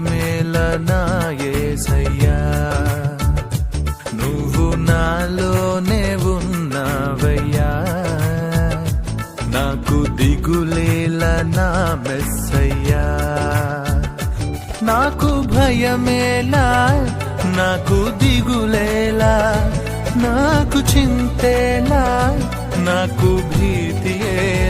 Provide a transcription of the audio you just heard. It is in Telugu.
మేలనాయేసయ్యా నువ్వు నాలోనే ఉన్నావయ్యా. నాకు దిగులేల నా మెస్సయ్యా. నాకు భయమేలా నాకు దిగులేలా నాకు చింతేలా నాకు భీతియేలా.